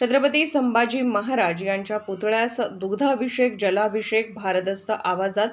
छत्रपती संभाजी महाराज यांच्या पुतळ्यास दुग्धाभिषेक जलाभिषेक भारदस्त आवाजात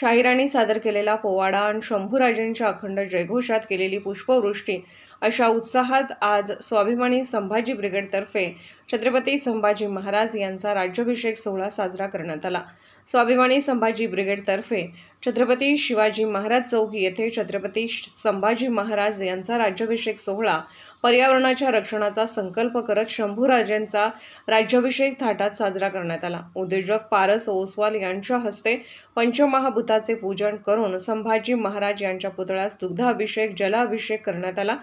शाहिरांनी सादर केलेला पोवाडा आणि शंभूराजेंच्या अखंड जयघोषात केलेली पुष्पवृष्टी. अशा उत्साहात आज स्वाभिमानी संभाजी ब्रिगेडतर्फे छत्रपती संभाजी महाराज यांचा राज्याभिषेक सोहळा साजरा करण्यात आला. स्वाभिमानी संभाजी ब्रिगेडतर्फे छत्रपती शिवाजी महाराज चौक येथे छत्रपती श- संभाजी महाराज यांचा राज्याभिषेक सोहळा पर्यावरणाच्या रक्षणाचा संकल्प करत शंभूराजेंचा राज्याभिषेक थाटात साजरा करण्यात आला. उद्योजक पारस ओसवाल यांच्या हस्ते पंचमहाभूताचे पूजन करून संभाजी महाराज यांच्या पुतळ्यास दुग्धाभिषेक जलाभिषेक करण्यात आला.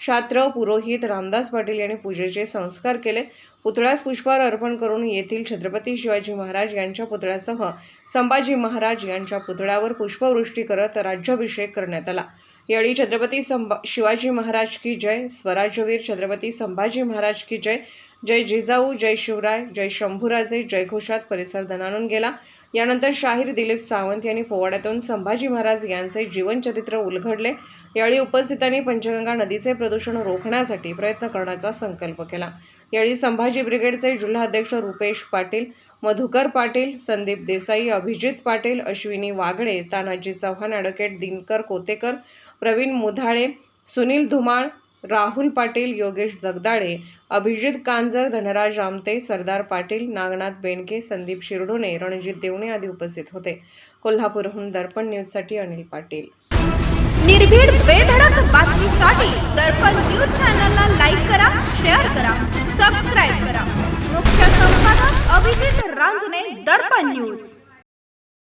शास्त्र पुरोहित रामदास पाटील यांनी पूजेचे संस्कार केले. पुतळ्यास पुष्पहार अर्पण करून येथील छत्रपती शिवाजी महाराज यांच्या पुतळ्यासह संभाजी महाराज यांच्या पुतळ्यावर पुष्पवृष्टी करत राज्याभिषेक करण्यात आला. यावेळी छत्रपती संभा शिवाजी महाराज की जय स्वराज्यवीर छत्रपती संभाजी महाराज की जय जय जिजाऊ जय शिवराय जय शंभूराजे जयघोषात परिसर दणाणून गेला. यानंतर शाहीर दिलीप सावंत यांनी पोवाड्यातून संभाजी महाराज यांचे जीवनचरित्र उलगडले यावेळी उपस्थितांनी पंचगंगा नदीचे प्रदूषण रोखण्यासाठी प्रयत्न करण्याचा संकल्प केला. यावेळी संभाजी ब्रिगेडचे जिल्हाध्यक्ष रुपेश पाटील मधुकर पाटील संदीप देसाई अभिजित पाटील अश्विनी वागडे तानाजी चव्हाण ॲडव्होकेट दिनकर कोतेकर प्रवीण मुधाळे सुनील धुमाळ राहुल पाटील योगेश जगदाळे अभिजित कांजर धनराज आमते सरदार पाटील नागनाथ बेंडके संदीप शिरडोणे रणजित देवणे आदी उपस्थित होते. कोल्हापूरहून दर्पण न्यूजसाठी अनिल पाटील. निर्भीड बेधडक बातमीसाठी दर्पण न्यूज चॅनलला लाईक करा शेअर करा सबस्क्राईब करा. मुख्य संपादक अभिजित रांजणे दर्पण न्यूज.